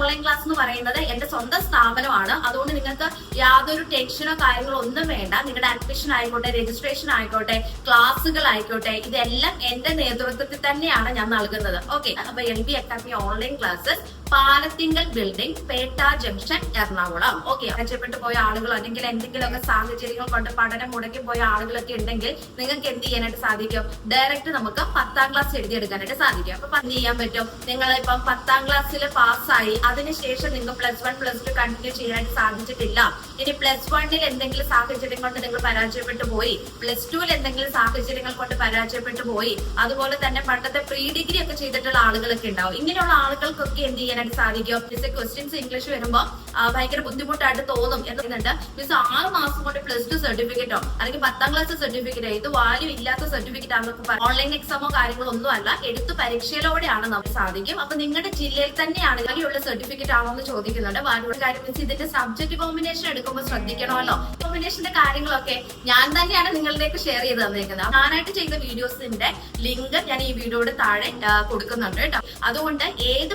Online class എന്ന് പറയുന്നത് എന്റെ സ്വന്തം സ്ഥാപനമാണ്. അതുകൊണ്ട് നിങ്ങൾക്ക് യാതൊരു ടെൻഷനോ കാര്യങ്ങളോ ഒന്നും വേണ്ട. നിങ്ങളുടെ അഡ്മിഷൻ ആയിക്കോട്ടെ രജിസ്ട്രേഷൻ ആയിക്കോട്ടെ ക്ലാസ്സുകൾ ആയിക്കോട്ടെ ഇതെല്ലാം എന്റെ നേതൃത്വത്തിൽ തന്നെയാണ് ഞാൻ നൽകുന്നത്. ഓക്കെ അപ്പൊ L B academy online classes Palathinkal building Petta junction Ernakulam. Okay മെച്ചപ്പെട്ടു പോയ ആളുകൾ അല്ലെങ്കിൽ എന്തെങ്കിലുമൊക്കെ സാഹചര്യങ്ങൾ കൊണ്ട് പഠനം മുടക്കി പോയ ആളുകളൊക്കെ ഉണ്ടെങ്കിൽ നിങ്ങൾക്ക് എന്ത് ചെയ്യാനായിട്ട് സാധിക്കും? ഡയറക്റ്റ് നമുക്ക് പത്താം ക്ലാസ് എഴുതിയെടുക്കാനായിട്ട് സാധിക്കും. അപ്പൊ എന്ത് ചെയ്യാൻ പറ്റും? നിങ്ങൾ ഇപ്പം പത്താം ക്ലാസ്സിൽ പാസ്സായി അതിനുശേഷം നിങ്ങൾ plus one plus two continue ചെയ്യാനായിട്ട് സാധിച്ചിട്ടില്ല. ഇനി പ്ലസ് വണ്ണിൽ എന്തെങ്കിലും സാഹചര്യം കൊണ്ട് നിങ്ങൾ പരാജയപ്പെട്ടു പോയി പ്ലസ് ടുവിൽ എന്തെങ്കിലും സാഹചര്യങ്ങൾ കൊണ്ട് പരാജയപ്പെട്ടു പോയി അതുപോലെ തന്നെ പണ്ടത്തെ പ്രീ ഡിഗ്രി ഒക്കെ ചെയ്തിട്ടുള്ള ആളുകളൊക്കെ ഉണ്ടാവും. ഇങ്ങനെയുള്ള ആളുകൾക്കൊക്കെ എന്ത് ചെയ്യാനായിട്ട് സാധിക്കും. മിസ് ക്വസ്റ്റ്യൻസ് ഇംഗ്ലീഷ് വരുമ്പോൾ ഭയങ്കര ബുദ്ധിമുട്ടായിട്ട് തോന്നും എന്ന് പറയുന്നുണ്ട്. മിസ് ആറ് മാസം കൊണ്ട് പ്ലസ് ടു സർട്ടിഫിക്കറ്റോ അല്ലെങ്കിൽ പത്താം ക്ലാസ് സർട്ടിഫിക്കറ്റോ ഇത് വാല്യൂ ഇല്ലാത്ത സർട്ടിഫിക്കറ്റ് ആണെന്നൊക്കെ ഓൺലൈൻ എക്സാമോ കാര്യങ്ങളോ ഒന്നും അല്ല. എടുത്ത് പരീക്ഷയിലൂടെയാണ് നമുക്ക് സാധിക്കും. അപ്പൊ നിങ്ങളുടെ ജില്ലയിൽ തന്നെയാണ് ഇങ്ങനെയുള്ള സർട്ടിഫിക്കറ്റ് ആണോ എന്ന് ചോദിക്കുന്നുണ്ട്. വാല്യൂടെ കാര്യം വെച്ച് ഇതിന്റെ സബ്ജക്ട് കോമ്പിനേഷൻ എടുക്കുമ്പോൾ ശ്രദ്ധിക്കണമല്ലോ. കോമ്പിനേഷന്റെ കാര്യങ്ങളൊക്കെ ഞാൻ തന്നെയാണ് നിങ്ങളിലേക്ക് ഷെയർ ചെയ്ത് തന്നേക്കുന്നത്. ഞാനായിട്ട് ചെയ്ത വീഡിയോസിന്റെ ലിങ്ക് ഞാൻ ഈ വീഡിയോയുടെ താഴെ കൊടുക്കുന്നുണ്ട് കേട്ടോ. അതുകൊണ്ട് ഏത്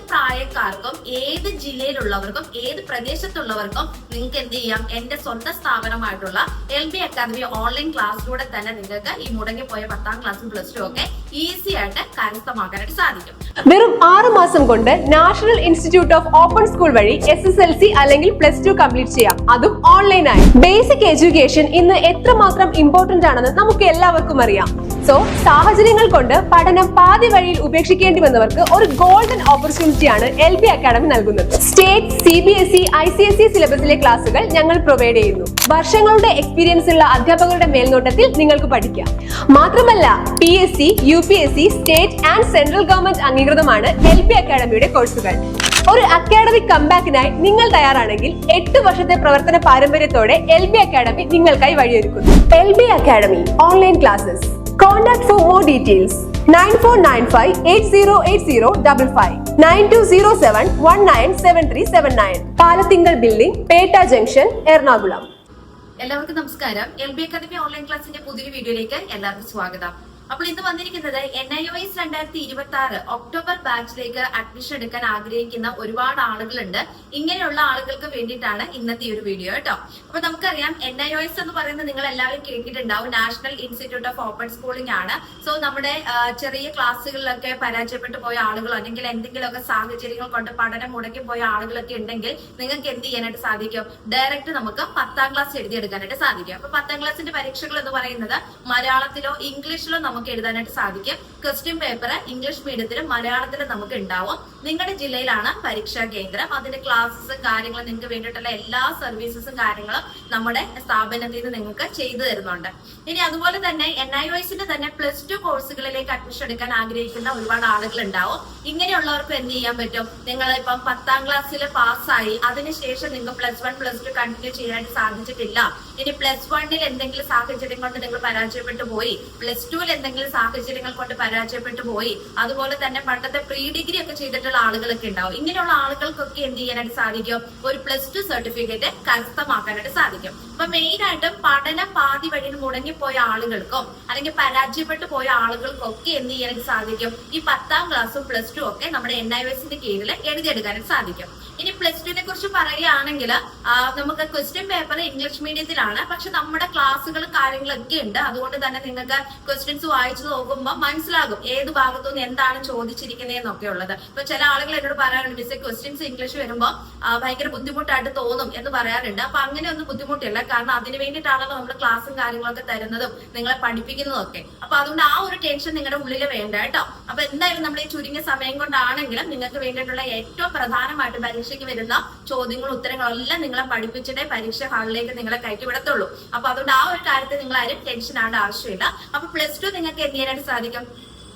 പ്രായക്കാർക്കും ഏത് ജില്ലയിലുള്ളവർക്കും ഏത് പ്രദേശത്തുള്ളവർക്കും നിങ്ങൾക്ക് എന്ത് ചെയ്യാം? എന്റെ സ്വന്തം സ്ഥാപനമായിട്ടുള്ള എൽ ബി അക്കാദമി ഓൺലൈൻ ക്ലാസ്സിലൂടെ തന്നെ നിങ്ങൾക്ക് ഈ മുടങ്ങിപ്പോയ പത്താം ക്ലാസ്സും പ്ലസ് ടു ഒക്കെ ഈസി ആയിട്ട് കരസ്ഥമാക്കാനായിട്ട് സാധിക്കും. വെറും ആറ് മാസം കൊണ്ട് National Institute of Open School വഴി എസ് എസ് എൽ സി അല്ലെങ്കിൽ പ്ലസ് ടു കംപ്ലീറ്റ് ചെയ്യാം. അതും ഓൺലൈനായി ബേസിക് എഡ്യൂക്കേഷൻ ഇന്ന് എത്രമാത്രം ഇമ്പോർട്ടന്റ് ആണെന്ന് നമുക്ക് എല്ലാവർക്കും അറിയാം. സോ സാഹചര്യങ്ങൾ കൊണ്ട് പഠനം പാതി വഴിയിൽ ഉപേക്ഷിക്കേണ്ടി വന്നവർക്ക് ഒരു ഗോൾഡൻ ഓപ്പർച്യൂണിറ്റിയാണ് എൽ ബി അക്കാഡമി നൽകുന്നത്. State C B S E I C S E സിലബസിലെ ക്ലാസുകൾ ഞങ്ങൾ പ്രൊവൈഡ് ചെയ്യുന്നു. വർഷങ്ങളുടെ എക്സ്പീരിയൻസ് ഉള്ള അധ്യാപകരുടെ മേൽനോട്ടത്തിൽ നിങ്ങൾക്ക് പഠിക്കാം. മാത്രമല്ല P S C U P S C state and central government അംഗീകൃതമാണ് L P അക്കാഡമിയുടെ കോഴ്സുകൾ ഒരു അക്കാഡമിക് കംബാക്കിനായി നിങ്ങൾ തയ്യാറാണെങ്കിൽ എട്ട് വർഷത്തെ പ്രവർത്തന പാരമ്പര്യത്തോടെ എൽ ബി അക്കാഡമി നിങ്ങൾക്കായി വഴിയൊരുക്കുന്നു. L B academy online classes nine seven three seven nine Palathinkal building Petta junction Ernakulam. എല്ലാവർക്കും നമസ്കാരം. എൽ ബി അക്കാദമി ഓൺലൈൻ ക്ലാസിന്റെ പുതിയൊരു വീഡിയോയിലേക്ക് എല്ലാവർക്കും സ്വാഗതം. അപ്പോൾ ഇന്ന് വന്നിരിക്കുന്നത് എൻ ഐ എസ് രണ്ടായിരത്തി ഇരുപത്തി ആറ് ഒക്ടോബർ ബാച്ചിലേക്ക് അഡ്മിഷൻ എടുക്കാൻ ആഗ്രഹിക്കുന്ന ഒരുപാട് ആളുകളുണ്ട്. ഇങ്ങനെയുള്ള ആളുകൾക്ക് വേണ്ടിയിട്ടാണ് ഇന്നത്തെ ഈ ഒരു വീഡിയോ കേട്ടോ. അപ്പൊ നമുക്കറിയാം എൻ ഐ ഒ എസ് എന്ന് പറയുന്നത് നിങ്ങൾ എല്ലാവരും കേട്ടിട്ടുണ്ടാവും. National Institute of Open Schooling ആണ്. സോ നമ്മുടെ ചെറിയ ക്ലാസ്സുകളിലൊക്കെ പരാജയപ്പെട്ടു പോയ ആളുകളോ അല്ലെങ്കിൽ എന്തെങ്കിലുമൊക്കെ സാഹചര്യങ്ങൾ കൊണ്ട് പഠനം മുടക്കി പോയ ആളുകളൊക്കെ ഉണ്ടെങ്കിൽ നിങ്ങൾക്ക് എന്ത് ചെയ്യാനായിട്ട് സാധിക്കും? ഡയറക്റ്റ് നമുക്ക് പത്താം ക്ലാസ് എഴുതിയെടുക്കാനായിട്ട് സാധിക്കും. അപ്പൊ പത്താം ക്ലാസ്സിന്റെ പരീക്ഷകൾ എന്ന് പറയുന്നത് മലയാളത്തിലോ ഇംഗ്ലീഷിലോ നമുക്ക് എഴുതാനായിട്ട് സാധിക്കും. ക്വസ്റ്റ്യൻ പേപ്പർ ഇംഗ്ലീഷ് മീഡിയത്തിലും മലയാളത്തിലും നമുക്ക് ഉണ്ടാവും. നിങ്ങളുടെ ജില്ലയിലാണ് പരീക്ഷാ കേന്ദ്രം. അതിന്റെ ക്ലാസ്സും കാര്യങ്ങളും നിങ്ങൾക്ക് വേണ്ടിയിട്ടുള്ള എല്ലാ സർവീസസും കാര്യങ്ങളും നമ്മുടെ സ്ഥാപനത്തിൽ നിന്ന് നിങ്ങൾക്ക് ചെയ്തു തരുന്നുണ്ട്. ഇനി അതുപോലെ തന്നെ എൻ ഐ വൈസിന്റെ തന്നെ പ്ലസ് ടു കോഴ്സുകളിലേക്ക് അഡ്മിഷൻ എടുക്കാൻ ആഗ്രഹിക്കുന്ന ഒരുപാട് ആളുകൾ ഉണ്ടാവും. ഇങ്ങനെയുള്ളവർക്ക് എന്ത് ചെയ്യാൻ പറ്റും? നിങ്ങൾ ഇപ്പം പത്താം ക്ലാസ്സിൽ പാസ്സായി അതിനുശേഷം നിങ്ങൾക്ക് plus one plus two continue ചെയ്യാനായിട്ട് സാധിച്ചിട്ടില്ല. ഇനി പ്ലസ് വണ്ണിൽ എന്തെങ്കിലും സാഹചര്യം കൊണ്ട് നിങ്ങൾ പരാജയപ്പെട്ടു പോയി പ്ലസ് ടുവിൽ എന്തെങ്കിലും സാഹചര്യങ്ങൾ കൊണ്ട് പരാജയപ്പെട്ടു പോയി. അതുപോലെ തന്നെ പണ്ടത്തെ പ്രീ ഡിഗ്രി ഒക്കെ ചെയ്തിട്ടുള്ള ആളുകളൊക്കെ ഉണ്ടാവും. ഇങ്ങനെയുള്ള ആളുകൾക്കൊക്കെ എന്ത് ചെയ്യാനായിട്ട് സാധിക്കും? ഒരു പ്ലസ് ടു സർട്ടിഫിക്കറ്റ് കരസ്ഥമാക്കാനായിട്ട് സാധിക്കും. അപ്പൊ മെയിൻ ആയിട്ടും പഠനം പാതി വഴിയിൽ മുടങ്ങിപ്പോയ ആളുകൾക്കും അല്ലെങ്കിൽ പരാജയപ്പെട്ടു പോയ ആളുകൾക്കൊക്കെ എന്ത് ചെയ്യാൻ സാധിക്കും? ഈ പത്താം ക്ലാസ്സും പ്ലസ് ടു ഒക്കെ നമ്മുടെ എൻ ഐ എസിന്റെ കീഴിൽ എഴുതിയെടുക്കാനും സാധിക്കും. ഇനി പ്ലസ് ടുവിനെ കുറിച്ച് പറയുകയാണെങ്കിൽ നമുക്ക് ക്വസ്റ്റ്യൻ പേപ്പർ ഇംഗ്ലീഷ് മീഡിയത്തിലാണ് പക്ഷെ നമ്മുടെ ക്ലാസ്സുകൾ കാര്യങ്ങളൊക്കെ ഉണ്ട്. അതുകൊണ്ട് തന്നെ നിങ്ങൾക്ക് ക്വസ്റ്റ്യൻസ് വായിച്ചു നോക്കുമ്പോൾ മനസ്സിലാകും ഏത് ഭാഗത്തു നിന്ന് എന്താണ് ചോദിച്ചിരിക്കുന്നതെന്നൊക്കെ ഉള്ളത്. ഇപ്പൊ ചില ആളുകൾ എന്നോട് പറയാറുണ്ട് മിസ് ക്വസ്റ്റ്യൻസ് ഇംഗ്ലീഷ് വരുമ്പോൾ ഭയങ്കര ബുദ്ധിമുട്ടായിട്ട് തോന്നും എന്ന് പറയാറുണ്ട്. അപ്പൊ അങ്ങനെ ഒന്നും ബുദ്ധിമുട്ടില്ല. കാരണം അതിന് വേണ്ടിയിട്ടാണല്ലോ നമ്മൾ ക്ലാസ്സും കാര്യങ്ങളൊക്കെ തരുന്നതും നിങ്ങളെ പഠിപ്പിക്കുന്നതും ഒക്കെ. അപ്പൊ അതുകൊണ്ട് ആ ഒരു ടെൻഷൻ നിങ്ങളുടെ ഉള്ളിൽ വേണ്ട കേട്ടോ. അപ്പൊ എന്തായാലും നമ്മൾ ഈ ചുരുങ്ങിയ സമയം കൊണ്ടാണെങ്കിലും നിങ്ങൾക്ക് വേണ്ടിയിട്ടുള്ള ഏറ്റവും പ്രധാനമായിട്ട് പരീക്ഷയ്ക്ക് വരുന്ന ചോദ്യങ്ങളും ഉത്തരങ്ങളും എല്ലാം നിങ്ങളെ പഠിപ്പിച്ചിട്ടേ പരീക്ഷ ഹാളിലേക്ക് നിങ്ങളെ കയറ്റി വിടത്തുള്ളൂ. അപ്പൊ അതുകൊണ്ട് ആ ഒരു കാര്യത്തിൽ നിങ്ങൾ ആരും ടെൻഷൻ ആവേണ്ട ആവശ്യമില്ല. അപ്പൊ പ്ലസ് ടു നിങ്ങൾക്ക് എന്ത് ചെയ്യാനായിട്ട് സാധിക്കും?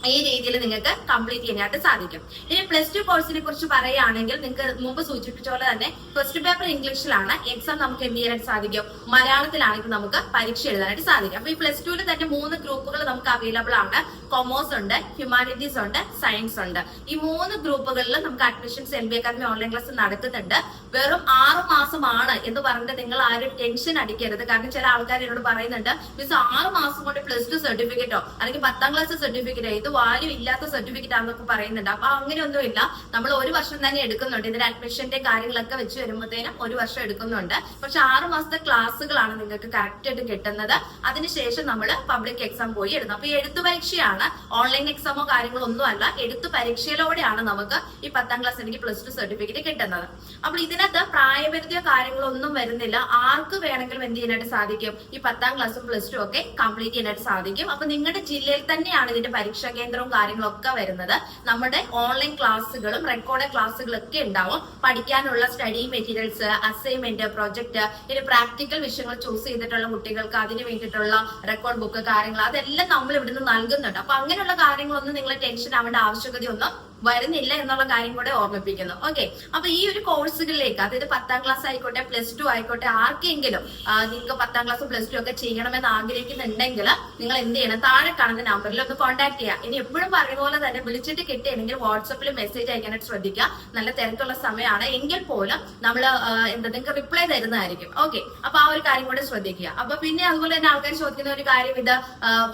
ഈ രീതിയിൽ നിങ്ങൾക്ക് കംപ്ലീറ്റ് ചെയ്യാനായിട്ട് സാധിക്കും. ഇനി പ്ലസ് ടു കോഴ്സിനെ കുറിച്ച് പറയുകയാണെങ്കിൽ നിങ്ങൾക്ക് മുമ്പ് സൂചിപ്പിച്ച പോലെ തന്നെ ക്വസ്റ്റ്യൻ പേപ്പർ ഇംഗ്ലീഷിലാണ് എക്സാം നമുക്ക് എന്ത് ചെയ്യാനായിട്ട് സാധിക്കും? മലയാളത്തിലാണെങ്കിൽ നമുക്ക് പരീക്ഷ എഴുതാനായിട്ട് സാധിക്കും. അപ്പൊ ഈ പ്ലസ് ടുവിൽ തന്നെ മൂന്ന് ഗ്രൂപ്പുകൾ നമുക്ക് അവൈലബിൾ ആണ്. കൊമേഴ്സ് ഉണ്ട് ഹ്യൂമാനിറ്റീസ് ഉണ്ട് സയൻസ് ഉണ്ട്. ഈ മൂന്ന് ഗ്രൂപ്പുകളിൽ നമുക്ക് admissions N B academy online class നടത്തുന്നുണ്ട്. വെറും ആറ് മാസമാണ് എന്ന് പറഞ്ഞിട്ട് നിങ്ങൾ ആരും ടെൻഷൻ അടിക്കരുത്. കാരണം ചില ആൾക്കാർ എന്നോട് പറയുന്നുണ്ട് മിസ് ആറ് മാസം കൊണ്ട് പ്ലസ് ടു സർട്ടിഫിക്കറ്റോ അല്ലെങ്കിൽ പത്താം ക്ലാസ് സർട്ടിഫിക്കറ്റോ ഇത് വാല്യൂ ഇല്ലാത്ത സർട്ടിഫിക്കറ്റ് ആണെന്നൊക്കെ പറയുന്നുണ്ട്. അപ്പൊ അങ്ങനെയൊന്നുമില്ല. നമ്മൾ ഒരു വർഷം തന്നെ എടുക്കുന്നുണ്ട്. ഇതിന്റെ അഡ്മിഷന്റെ കാര്യങ്ങളൊക്കെ വെച്ച് വരുമ്പോഴത്തേനും ഒരു വർഷം എടുക്കുന്നുണ്ട്. പക്ഷെ ആറ് മാസത്തെ ക്ലാസ്സുകളാണ് നിങ്ങൾക്ക് കറക്റ്റ് ആയിട്ട് കിട്ടുന്നത്. അതിനുശേഷം നമ്മൾ പബ്ലിക് എക്സാം പോയി എടുക്കുന്നത് അപ്പൊ ഈ പരീക്ഷയാണ് ഓൺലൈൻ എക്സാമോ കാര്യങ്ങളോ ഒന്നും അല്ല. എഴുത്തു പരീക്ഷയിലൂടെയാണ് നമുക്ക് ഈ പത്താം ക്ലാസ് എനിക്ക് പ്ലസ് ടു സർട്ടിഫിക്കറ്റ് കിട്ടുന്നത്. അപ്പോൾ ഇതിനകത്ത് പ്രായപരിധിയോ കാര്യങ്ങളോ ഒന്നും വരുന്നില്ല. ആർക്ക് വേണമെങ്കിലും എന്ത് ചെയ്യാനായിട്ട് സാധിക്കും? ഈ പത്താം ക്ലാസ്സും പ്ലസ് ടു ഒക്കെ കംപ്ലീറ്റ് ചെയ്യാനായിട്ട് സാധിക്കും. അപ്പൊ നിങ്ങളുടെ ജില്ലയിൽ തന്നെയാണ് ഇതിന്റെ പരീക്ഷാ കേന്ദ്രവും കാര്യങ്ങളും ഒക്കെ വരുന്നത്. നമ്മുടെ ഓൺലൈൻ ക്ലാസ്സുകളും റെക്കോർഡ് ക്ലാസ്സുകളൊക്കെ ഉണ്ടാവും. പഠിക്കാനുള്ള സ്റ്റഡി മെറ്റീരിയൽസ് അസൈൻമെന്റ് പ്രൊജക്ട് ഇനി പ്രാക്ടിക്കൽ വിഷയങ്ങൾ ചൂസ് ചെയ്തിട്ടുള്ള കുട്ടികൾക്ക് അതിന് വേണ്ടിയിട്ടുള്ള റെക്കോർഡ് ബുക്ക് കാര്യങ്ങൾ അതെല്ലാം നമ്മൾ ഇവിടുന്ന് നൽകുന്നുണ്ട്. അപ്പൊ അങ്ങനെയുള്ള കാര്യങ്ങളൊന്നും നിങ്ങൾ ടെൻഷൻ ആവേണ്ട ആവശ്യകതയൊന്നും വരുന്നില്ല എന്നുള്ള കാര്യം കൂടെ ഓർമ്മിപ്പിക്കുന്നു. ഓക്കെ അപ്പൊ ഈ ഒരു കോഴ്സുകളിലേക്ക് അതായത് പത്താം ക്ലാസ് ആയിക്കോട്ടെ പ്ലസ് ടു ആയിക്കോട്ടെ ആർക്കെങ്കിലും നിങ്ങൾക്ക് പത്താം ക്ലാസ് പ്ലസ് ടു ഒക്കെ ചെയ്യണമെന്ന് ആഗ്രഹിക്കുന്നുണ്ടെങ്കിൽ നിങ്ങൾ എന്ത് ചെയ്യണം? താഴെ കാണുന്ന നമ്പറിൽ ഒന്ന് കോൺടാക്ട് ചെയ്യുക ഇനി എപ്പോഴും പറയുന്ന പോലെ തന്നെ വിളിച്ചിട്ട് കിട്ടിയില്ലെങ്കിൽ വാട്സപ്പിൽ മെസ്സേജ് അയക്കാനായിട്ട് ശ്രദ്ധിക്കുക. നല്ല തിരക്കുള്ള സമയമാണ്. എങ്കിൽ പോലും നമ്മൾ എന്തെങ്കിലും റിപ്ലൈ തരുന്നതായിരിക്കും. ഓക്കെ അപ്പൊ ആ ഒരു കാര്യം കൂടെ ശ്രദ്ധിക്കുക. അപ്പൊ പിന്നെ അതുപോലെ തന്നെ ആൾക്കാർ ചോദിക്കുന്ന ഒരു കാര്യം ഇത്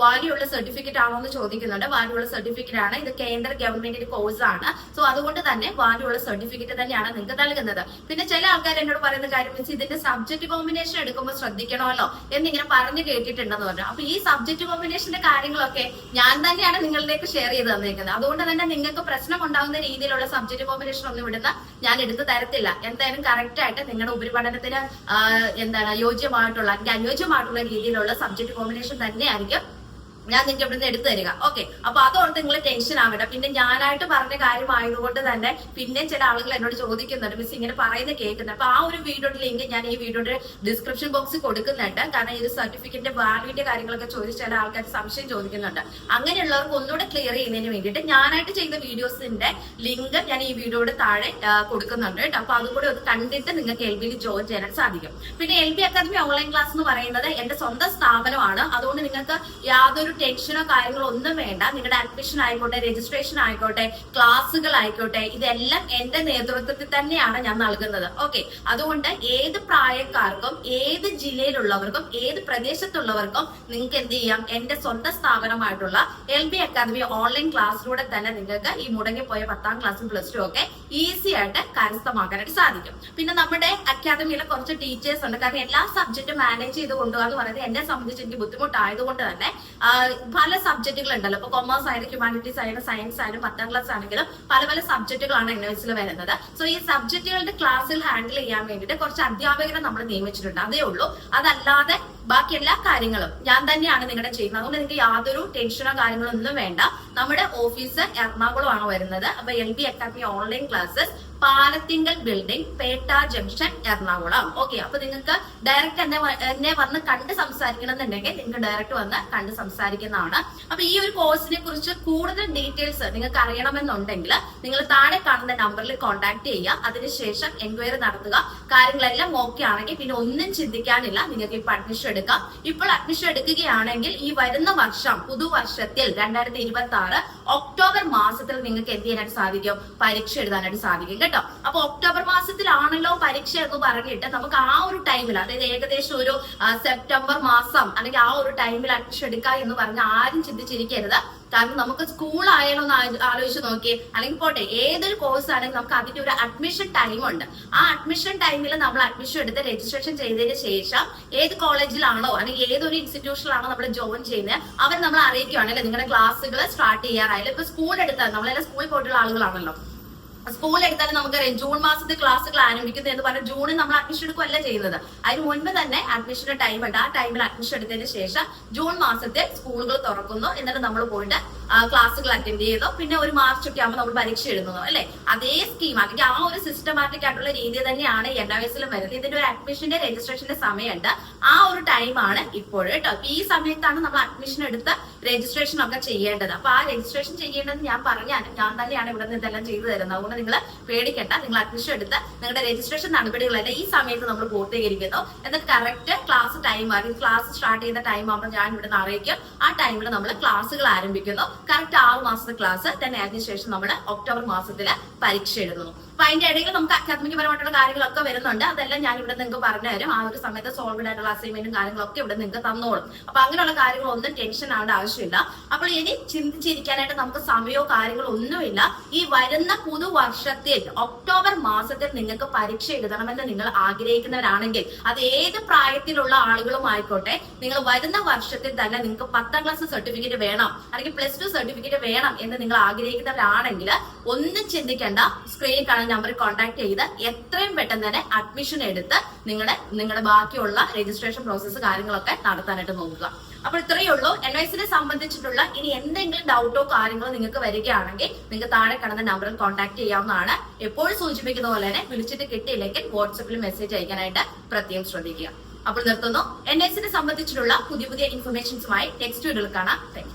വാല്യൂ ഉള്ള സർട്ടിഫിക്കറ്റ് ആണോ എന്ന് ചോദിക്കുന്നുണ്ട്. വാല്യൂ ഉള്ള സർട്ടിഫിക്കറ്റ് ആണ്. ഇത് കേന്ദ്ര ഗവൺമെന്റിന്റെ കോഴ്സ് ആണ്. സോ അതുകൊണ്ട് തന്നെ വാണ്ടുള്ള സർട്ടിഫിക്കറ്റ് തന്നെയാണ് നിങ്ങൾക്ക് നൽകുന്നത്. പിന്നെ ചില ആൾക്കാർ എന്നോട് പറയുന്ന കാര്യം മീൻസ് ഇതിന്റെ സബ്ജക്ട് കോമ്പിനേഷൻ എടുക്കുമ്പോൾ ശ്രദ്ധിക്കണമല്ലോ എന്നിങ്ങനെ പറഞ്ഞു കേട്ടിട്ടുണ്ടെന്ന് പറഞ്ഞു. അപ്പൊ ഈ സബ്ജക്ട് കോമ്പിനേഷന്റെ കാര്യങ്ങളൊക്കെ ഞാൻ തന്നെയാണ് നിങ്ങളിലേക്ക് ഷെയർ ചെയ്ത് തന്നിരിക്കുന്നത് അതുകൊണ്ട് തന്നെ നിങ്ങൾക്ക് പ്രശ്നം ഉണ്ടാകുന്ന രീതിയിലുള്ള സബ്ജക്ട് കോമ്പിനേഷൻ ഒന്നും ഇവിടുന്ന് ഞാൻ എടുത്തു തരത്തില്ല. എന്തായാലും കറക്റ്റ് ആയിട്ട് നിങ്ങളുടെ ഉപരിപഠനത്തിന് എന്താണ് യോജ്യമായിട്ടുള്ള അല്ലെങ്കിൽ അനുയോജ്യമായിട്ടുള്ള രീതിയിലുള്ള സബ്ജക്ട് കോമ്പിനേഷൻ തന്നെയായിരിക്കും ഞാൻ നിങ്ങൾക്ക് ഇവിടെ നിന്ന് എടുത്തു തരിക. ഓക്കെ അപ്പൊ അതുകൊണ്ട് നിങ്ങൾ ടെൻഷൻ ആവണ്ട. പിന്നെ ഞാനായിട്ട് പറഞ്ഞ കാര്യമായതുകൊണ്ട് തന്നെ പിന്നെ ചില ആളുകൾ എന്നോട് ചോദിക്കുന്നുണ്ട്. മിസ് ഇങ്ങനെ പറയുന്ന കേൾക്കുന്നുണ്ട്. അപ്പൊ ആ ഒരു വീഡിയോയുടെ ലിങ്ക് ഞാൻ ഈ വീഡിയോയുടെ ഡിസ്ക്രിപ്ഷൻ ബോക്സിൽ കൊടുക്കുന്നുണ്ട്. കാരണം ഇത് സർട്ടിഫിക്കറ്റിന്റെ വാല്യൂന്റെ കാര്യങ്ങളൊക്കെ ചോദിച്ച് ചില ആൾക്കാർ സംശയം ചോദിക്കുന്നുണ്ട്. അങ്ങനെയുള്ളവർക്ക് ഒന്നുകൂടെ ക്ലിയർ ചെയ്യുന്നതിന് വേണ്ടിയിട്ട് ഞാനായിട്ട് ചെയ്ത വീഡിയോസിന്റെ ലിങ്ക് ഞാൻ ഈ വീഡിയോയുടെ താഴെ കൊടുക്കുന്നുണ്ട് കേട്ടോ. അപ്പൊ അതും കൂടി ഒന്ന് കണ്ടിട്ട് നിങ്ങൾക്ക് എൽ ബിയിൽ ജോയിൻ ചെയ്യാൻ സാധിക്കും. പിന്നെ L B academy online class എന്ന് പറയുന്നത് എന്റെ സ്വന്തം സ്ഥാപനമാണ്. അതുകൊണ്ട് നിങ്ങൾക്ക് യാതൊരു ടെൻഷനോ കാര്യങ്ങളോ ഒന്നും വേണ്ട. നിങ്ങളുടെ അഡ്മിഷൻ ആയിക്കോട്ടെ രജിസ്ട്രേഷൻ ആയിക്കോട്ടെ ക്ലാസ്സുകൾ ആയിക്കോട്ടെ ഇതെല്ലാം എന്റെ നേതൃത്വത്തിൽ തന്നെയാണ് ഞാൻ നൽകുന്നത്. ഓക്കെ അതുകൊണ്ട് ഏത് പ്രായക്കാർക്കും ഏത് ജില്ലയിലുള്ളവർക്കും ഏത് പ്രദേശത്തുള്ളവർക്കും നിങ്ങൾക്ക് എന്ത് ചെയ്യാം? എന്റെ സ്വന്തം സ്ഥാപനമായിട്ടുള്ള എൽ ബി അക്കാദമി ഓൺലൈൻ ക്ലാസ്സിലൂടെ തന്നെ നിങ്ങൾക്ക് ഈ മുടങ്ങിപ്പോയ പത്താം ക്ലാസ്സും പ്ലസ് ടു ഒക്കെ ഈസി ആയിട്ട് കരസ്ഥമാക്കാനായിട്ട് സാധിക്കും. പിന്നെ നമ്മുടെ അക്കാദമിയിലെ കുറച്ച് ടീച്ചേഴ്സ് ഉണ്ട്. കാരണം എല്ലാ സബ്ജക്റ്റും മാനേജ് ചെയ്ത് കൊണ്ടുപോകാന്ന് പറയുന്നത് എന്നെ സംബന്ധിച്ച് എനിക്ക് ബുദ്ധിമുട്ടായതുകൊണ്ട് തന്നെ പല സബ്ജക്റ്റുകൾ ഉണ്ടല്ലോ ഇപ്പൊ കൊമേഴ്സ് ആയാലും ഹ്യൂമാനിറ്റീസ് ആയാലും സയൻസ് ആയാലും പത്താം ക്ലാസ് ആണെങ്കിലും പല പല സബ്ജക്റ്റുകളാണ് എൻ വരുന്നത്. സോ ഈ സബ്ജക്റ്റുകളുടെ ക്ലാസ്സിൽ ഹാൻഡിൽ ചെയ്യാൻ വേണ്ടിയിട്ട് കുറച്ച് അധ്യാപകരെ നമ്മൾ നിയമിച്ചിട്ടുണ്ട്. അതേ ഉള്ളൂ. അതല്ലാതെ ബാക്കി എല്ലാ കാര്യങ്ങളും ഞാൻ തന്നെയാണ് നിങ്ങളുടെ ചെയ്യുന്നത്. അതുകൊണ്ട് നിങ്ങൾക്ക് യാതൊരു ടെൻഷനോ കാര്യങ്ങളോ ഒന്നും വേണ്ട. നമ്മുടെ ഓഫീസ് എറണാകുളമാണ് വരുന്നത്. അപ്പൊ L B academy online classes Palathinkal building Petta junction Ernakulam. Okay അപ്പൊ നിങ്ങൾക്ക് ഡയറക്റ്റ് എന്നെ എന്നെ വന്ന് കണ്ട് സംസാരിക്കണം എന്നുണ്ടെങ്കിൽ നിങ്ങൾക്ക് ഡയറക്റ്റ് വന്ന് കണ്ട് സംസാരിക്കുന്നതാണ്. അപ്പൊ ഈ ഒരു കോഴ്സിനെ കുറിച്ച് കൂടുതൽ ഡീറ്റെയിൽസ് നിങ്ങൾക്ക് അറിയണമെന്നുണ്ടെങ്കിൽ നിങ്ങൾ താഴെ കാണുന്ന നമ്പറിൽ കോൺടാക്ട് ചെയ്യുക. അതിനുശേഷം എൻക്വയറി നടത്തുക. കാര്യങ്ങളെല്ലാം ഓക്കെ ആണെങ്കിൽ പിന്നെ ഒന്നും ചിന്തിക്കാനില്ല. നിങ്ങൾക്ക് ഇപ്പൊ അഡ്മിഷൻ എടുക്കാം. ഇപ്പോൾ അഡ്മിഷൻ എടുക്കുകയാണെങ്കിൽ ഈ വരുന്ന വർഷം പുതുവർഷത്തിൽ രണ്ടായിരത്തി ഇരുപത്തി ആറ് ഒക്ടോബർ മാസത്തിൽ നിങ്ങൾക്ക് എന്ത് ചെയ്യാനായിട്ട് സാധിക്കും? പരീക്ഷ എഴുതാനായിട്ട് സാധിക്കും. കേട്ടോ? അപ്പൊ ഒക്ടോബർ മാസത്തിലാണല്ലോ പരീക്ഷ എന്ന് പറഞ്ഞിട്ട് നമുക്ക് ആ ഒരു ടൈമിൽ അതായത് ഏകദേശം ഒരു സെപ്റ്റംബർ മാസം അല്ലെങ്കിൽ ആ ഒരു ടൈമിൽ അഡ്മിഷൻ എടുക്കുക എന്ന് പറഞ്ഞ് ആരും ചിന്തിച്ചിരിക്കരുത്. കാരണം നമുക്ക് സ്കൂൾ ആയാലോ എന്ന് ആലോചിച്ച് നോക്കി അല്ലെങ്കിൽ പോട്ടെ ഏതൊരു കോഴ്സ് ആണെങ്കിലും നമുക്ക് അതിന്റെ ഒരു അഡ്മിഷൻ ടൈം ഉണ്ട്. ആ അഡ്മിഷൻ ടൈമിൽ നമ്മൾ അഡ്മിഷൻ എടുത്ത് രജിസ്ട്രേഷൻ ചെയ്തതിന് ശേഷം ഏത് കോളേജിലാണോ അല്ലെങ്കിൽ ഏതൊരു ഇൻസ്റ്റിറ്റ്യൂഷനിലാണോ നമ്മൾ ജോയിൻ ചെയ്യുന്നത് അവർ നമ്മൾ അറിയിക്കുകയാണല്ലേ നിങ്ങളുടെ ക്ലാസ്സുകൾ സ്റ്റാർട്ട് ചെയ്യാറായാലും. ഇപ്പൊ സ്കൂൾ എടുത്താൽ നമ്മളെല്ലാം സ്കൂളിൽ പോയിട്ടുള്ള ആളുകളാണല്ലോ. സ്കൂൾ എടുത്താലും നമുക്കറിയാം ജൂൺ മാസത്തിൽ ക്ലാസ്സുകൾ ആരംഭിക്കുന്നത് എന്ന് പറഞ്ഞാൽ ജൂണിൽ നമ്മൾ അഡ്മിഷൻ എടുക്കുകയല്ല ചെയ്യുന്നത്. അതിന് മുൻപ് തന്നെ അഡ്മിഷന്റെ ടൈം ഉണ്ട്. ആ ടൈമിൽ അഡ്മിഷൻ എടുത്തതിന് ശേഷം ജൂൺ മാസത്തിൽ സ്കൂളുകൾ തുറക്കുന്നു. എന്നിട്ട് നമ്മൾ പോയിട്ട് ക്ലാസ്സുകൾ അറ്റൻഡ് ചെയ്തോ. പിന്നെ ഒരു മാർച്ച് ഒക്കെ ആകുമ്പോൾ നമ്മൾ പരീക്ഷ എഴുതുന്നതോ അല്ലെ? അതേ സ്കീം അല്ലെങ്കിൽ ആ ഒരു സിസ്റ്റമാറ്റിക് ആയിട്ടുള്ള രീതി തന്നെയാണ് എൻ ഐ എസിലും വരുന്നത്. ഇതിന്റെ ഒരു അഡ്മിഷന്റെ രജിസ്ട്രേഷന്റെ സമയമുണ്ട്. ആ ഒരു ടൈമാണ് ഇപ്പോൾ കേട്ടോ. ഈ സമയത്താണ് നമ്മൾ അഡ്മിഷൻ എടുത്ത് രജിസ്ട്രേഷൻ ഒക്കെ ചെയ്യേണ്ടത്. അപ്പൊ ആ രജിസ്ട്രേഷൻ ചെയ്യേണ്ടത് ഞാൻ പറഞ്ഞാൽ ഞാൻ തന്നെയാണ് ഇവിടെ നിന്ന് ഇതെല്ലാം ചെയ്തു തരുന്നത്. അതുകൊണ്ട് നിങ്ങൾ പേടിക്കണ്ട. നിങ്ങൾ അഡ്മിഷൻ എടുത്ത് നിങ്ങളുടെ രജിസ്ട്രേഷൻ നടപടികളെല്ലാം ഈ സമയത്ത് നമ്മൾ പൂർത്തീകരിക്കുന്നു. എന്നിട്ട് കറക്റ്റ് ക്ലാസ് ടൈം ആകും ക്ലാസ് സ്റ്റാർട്ട് ചെയ്യുന്ന ടൈം ആകുമ്പോൾ ഞാൻ ഇവിടെ നിന്ന് അറിയിക്കും. ആ ടൈമിൽ നമ്മൾ ക്ലാസ്സുകൾ ആരംഭിക്കുന്നു. കറക്റ്റ് ആറ് മാസത്തെ ക്ലാസ് തന്നെ അതിനുശേഷം നമ്മൾ ഒക്ടോബർ മാസത്തിൽ പരീക്ഷ എഴുതുന്നു അപ്പൊ അതിന്റെ ഇടയിൽ നമുക്ക് അക്കാദമിക് പരമായിട്ടുള്ള കാര്യങ്ങളൊക്കെ വരുന്നുണ്ട്. അതെല്ലാം ഞാൻ ഇവിടെ നിങ്ങൾക്ക് പറഞ്ഞു തരും. ആ ഒരു സമയത്ത് സോൾവഡ് ആയിട്ടുള്ള അസൈൻമെന്റും കാര്യങ്ങളൊക്കെ ഇവിടെ നിങ്ങൾക്ക് തന്നോളും. അപ്പൊ അങ്ങനെയുള്ള കാര്യങ്ങളൊന്നും ടെൻഷൻ ആവേണ്ട ആവശ്യമില്ല. അപ്പോൾ ഇനി ചിന്തിച്ചിരിക്കാനായിട്ട് നമുക്ക് സമയമോ കാര്യങ്ങളോ ഒന്നുമില്ല. ഈ വരുന്ന പുതുവർഷത്തിൽ ഒക്ടോബർ മാസത്തിൽ നിങ്ങൾക്ക് പരീക്ഷ എഴുതണമെന്ന് നിങ്ങൾ ആഗ്രഹിക്കുന്നവരാണെങ്കിൽ അത് ഏത് പ്രായത്തിലുള്ള ആളുകളും ആയിക്കോട്ടെ നിങ്ങൾ വരുന്ന വർഷത്തിൽ തന്നെ നിങ്ങൾക്ക് പത്താം ക്ലാസ് സർട്ടിഫിക്കറ്റ് വേണം. അല്ലെങ്കിൽ പ്ലസ് ടു സർട്ടിഫിക്കറ്റ് വേണം എന്ന് നിങ്ങൾ ആഗ്രഹിക്കുന്നവരാണെങ്കിൽ ഒന്നും ചിന്തിക്കേണ്ട. സ്ക്രീനിൽ കാണുന്ന നമ്പറിൽ കോൺടാക്ട് ചെയ്ത് എത്രയും പെട്ടെന്ന് തന്നെ അഡ്മിഷൻ എടുത്ത് നിങ്ങളുടെ നിങ്ങളുടെ ബാക്കിയുള്ള രജിസ്ട്രേഷൻ പ്രോസസ്സ് കാര്യങ്ങളൊക്കെ നടത്താനായിട്ട് നോക്കുക. അപ്പോൾ ഇത്രയേ ഉള്ളൂ. എൻ ഐസിനെ സംബന്ധിച്ചിട്ടുള്ള ഇനി എന്തെങ്കിലും ഡൗട്ടോ കാര്യങ്ങളോ നിങ്ങൾക്ക് വരികയാണെങ്കിൽ നിങ്ങൾക്ക് താഴെ കാണുന്ന നമ്പറിൽ കോൺടാക്ട് ചെയ്യാവുന്നതാണ്. എപ്പോഴും സൂചിപ്പിക്കുന്ന പോലെ തന്നെ വിളിച്ചിട്ട് കിട്ടിയില്ലെങ്കിൽ വാട്സപ്പിൽ മെസ്സേജ് അയക്കാനായിട്ട് പ്രത്യേകം ശ്രദ്ധിക്കുക. അപ്പോൾ നിർത്തുന്നു. എൻ എസിനെ സംബന്ധിച്ചിട്ടുള്ള പുതിയ പുതിയ ഇൻഫർമേഷൻസുമായി നെക്സ്റ്റ് വീഡിയോയിൽ കാണാം. താങ്ക്